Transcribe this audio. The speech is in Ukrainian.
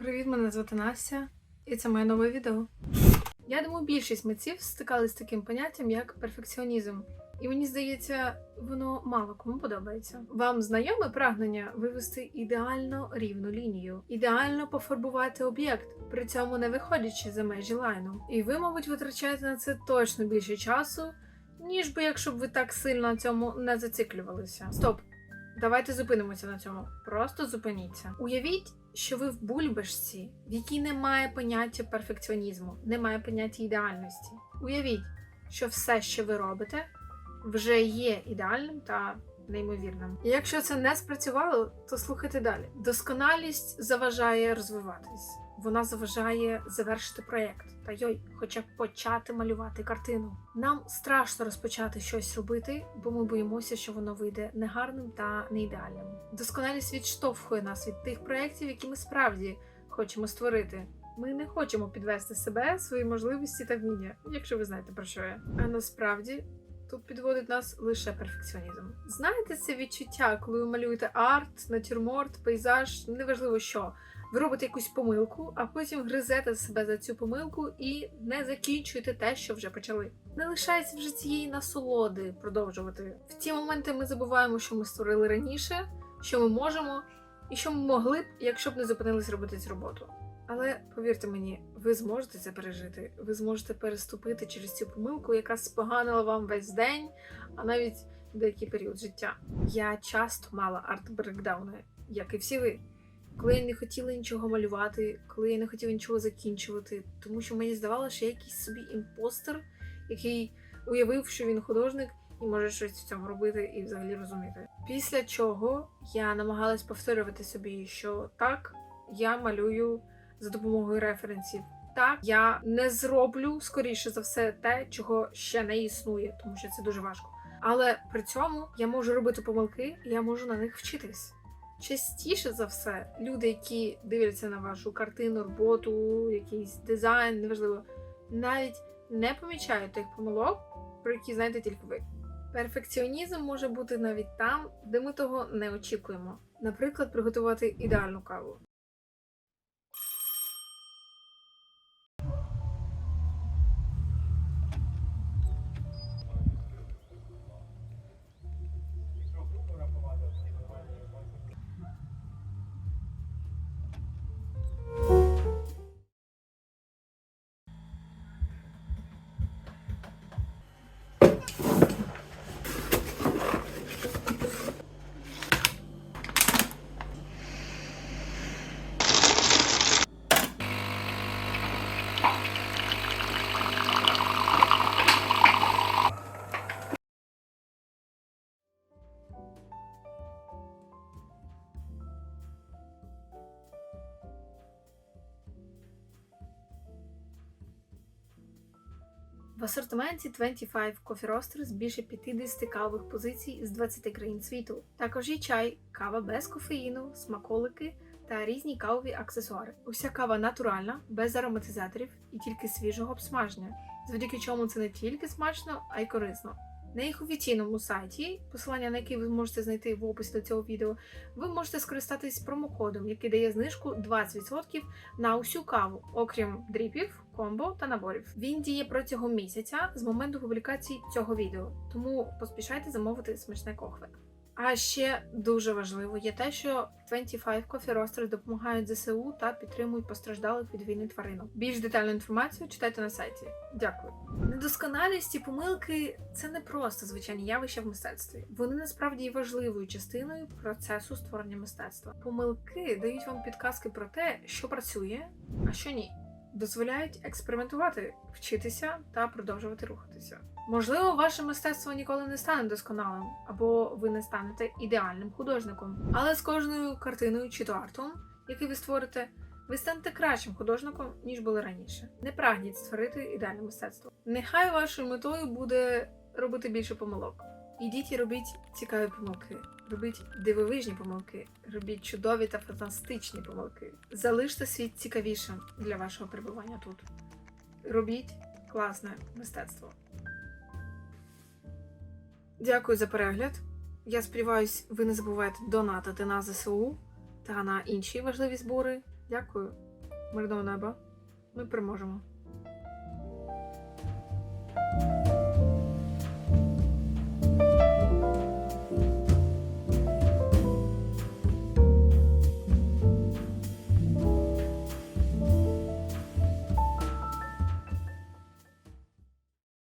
Привіт, мене звати Настя, і це моє нове відео. Я думаю, більшість митців стикалися з таким поняттям, як перфекціонізм. І мені здається, воно мало кому подобається. Вам знайоме прагнення вивести ідеально рівну лінію, ідеально пофарбувати об'єкт, при цьому не виходячи за межі лайну. І ви, мабуть, витрачаєте на це точно більше часу, ніж би якщо б ви так сильно на цьому не зациклювалися. Стоп! Давайте зупинимося на цьому. Просто зупиніться. Уявіть, що ви в бульбашці, в якій немає поняття перфекціонізму, немає поняття ідеальності. Уявіть, що все, що ви робите, вже є ідеальним та неймовірним. І якщо це не спрацювало, то слухайте далі. Досконалість заважає розвиватись. Вона заважає завершити проєкт та йой, хоча б почати малювати картину. Нам страшно розпочати щось робити, бо ми боїмося, що воно вийде негарним та не ідеальним. Досконалість відштовхує нас від тих проєктів, які ми справді хочемо створити. Ми не хочемо підвести себе, свої можливості та вміння, якщо ви знаєте про що я. А насправді тут підводить нас лише перфекціонізм. Знаєте це відчуття, коли ви малюєте арт, натюрморт, пейзаж, неважливо що. Ви робите якусь помилку, а потім гризете себе за цю помилку і не закінчуєте те, що вже почали. Не лишається вже цієї насолоди продовжувати. В ті моменти ми забуваємо, що ми створили раніше, що ми можемо, і що ми могли б, якщо б не зупинились робити цю роботу. Але повірте мені, ви зможете це пережити. Ви зможете переступити через цю помилку, яка споганила вам весь день, а навіть деякий період життя. Я часто мала арт-брекдауни, як і всі ви. Коли я не хотіла нічого малювати, коли я не хотіла нічого закінчувати, тому що мені здавалося, що я якийсь собі імпостер, який уявив, що він художник і може щось в цьому робити і взагалі розуміти. Після чого я намагалась повторювати собі, що так, я малюю за допомогою референсів. Так, я не зроблю скоріше за все те, чого ще не існує, тому що це дуже важко. Але при цьому я можу робити помилки, я можу на них вчитись. Частіше за все, люди, які дивляться на вашу картину, роботу, якийсь дизайн, неважливо, навіть не помічають тих помилок, про які знаєте тільки ви. Перфекціонізм може бути навіть там, де ми того не очікуємо. Наприклад, приготувати ідеальну каву. В асортименті 25 Coffee Roasters більше 50 кавових позицій з 20 країн світу. Також є чай, кава без кофеїну, смаколики та різні кавові аксесуари. Уся кава натуральна, без ароматизаторів і тільки свіжого обсмаження, завдяки чому це не тільки смачно, а й корисно. На їх офіційному сайті, посилання на який ви можете знайти в описі до цього відео, ви можете скористатись промокодом, який дає знижку 20% на усю каву, окрім дріпів, комбо та наборів. Він діє протягом місяця з моменту публікації цього відео, тому поспішайте замовити смачне кохве. А ще дуже важливо є те, що 25 Coffee Roasters допомагають ЗСУ та підтримують постраждалих від війни тваринок. Більш детальну інформацію читайте на сайті. Дякую. Недосконалість і помилки це не просто звичайні явища в мистецтві. Вони насправді є важливою частиною процесу створення мистецтва. Помилки дають вам підказки про те, що працює, а що ні. Дозволяють експериментувати, вчитися та продовжувати рухатися. Можливо, ваше мистецтво ніколи не стане досконалим, або ви не станете ідеальним художником. Але з кожною картиною чи то артом, який ви створите, ви станете кращим художником, ніж були раніше. Не прагніть створити ідеальне мистецтво. Нехай вашою метою буде робити більше помилок. Ідіть і робіть цікаві помилки, робіть дивовижні помилки, робіть чудові та фантастичні помилки. Залиште світ цікавішим для вашого перебування тут. Робіть класне мистецтво. Дякую за перегляд. Я сподіваюсь, ви не забуваєте донатити на ЗСУ та на інші важливі збори. Дякую. мирного неба. Ми переможемо.